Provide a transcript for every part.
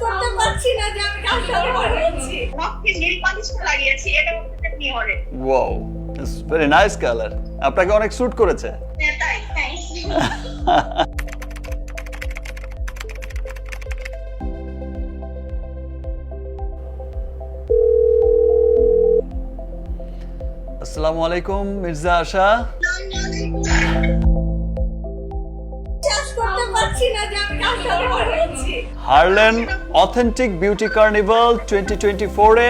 করতে পারছি না যে আমি কার সাথে কথা বলছি। নখে নীল পালিশটা লাগিয়েছি এটা হচ্ছে নিহরে wow it's very nice colour আপনাকে অনেক স্যুট করেছে। হ্যাঁ, তাই আসসালামু আলাইকুম মির্জা আশা। করতে পারছি না যে আমি কার সাথে Harlen authentic beauty carnival twenty twenty ফোরে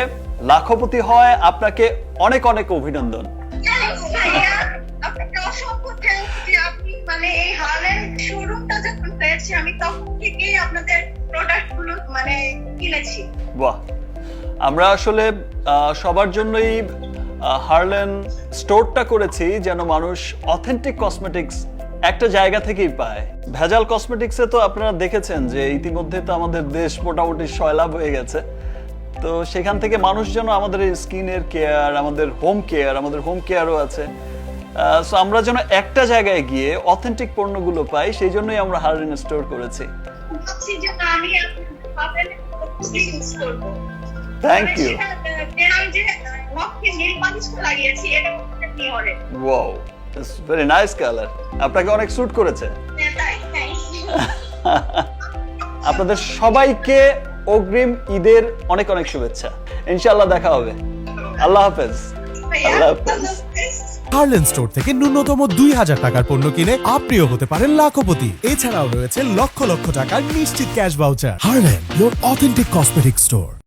লাখপতি হয় আপনাকে অনেক অনেক অভিনন্দন। মানে এই হার্লেন শোরুমটা যখন পেয়েছি আমি তখন থেকেই আপনাদের প্রোডাক্ট মানে কিনেছি। বাহ। আমরা আসলে সবার জন্যই হারলেন স্টোরটা করেছি যেন মানুষ অথেন্টিক কসমেটিক্স একটা জায়গা থেকেই পায়। ভেজাল কসমেটিক্সে তো আপনারা দেখেছেন যে ইতিমধ্যে তো আমাদের দেশ মোটামুটি সয়লাভ হয়ে গেছে। তো সেখান থেকে মানুষ যেন আমাদের স্কিনের কেয়ার আমাদের হোম কেয়ার আমাদের হোম কেয়ারও আছে। সো আমরা যেন একটা জায়গায় গিয়ে অথেন্টিক পণ্যগুলো পাই সেই জন্যই আমরা হারলেন স্টোর করেছি। Thank you wow very nice colour আপনাকে অনেক স্যুট করেছে। আপনাদের সবাইকে অগ্রিম ঈদের অনেক অনেক শুভেচ্ছা। ইনশাআল্লাহ দেখা হবে। আল্লাহ হাফেজ। আল্লাহ হাফেজ। আল্লাহ হাফেজ। হার্লেন স্টোর থেকে ন্যূনতম দুই হাজার টাকার পণ্য কিনে আপনিও হতে পারেন লাখপতি। এছাড়াও রয়েছে লক্ষ লক্ষ টাকার নিশ্চিত cash voucher Harlen your authentic cosmetic store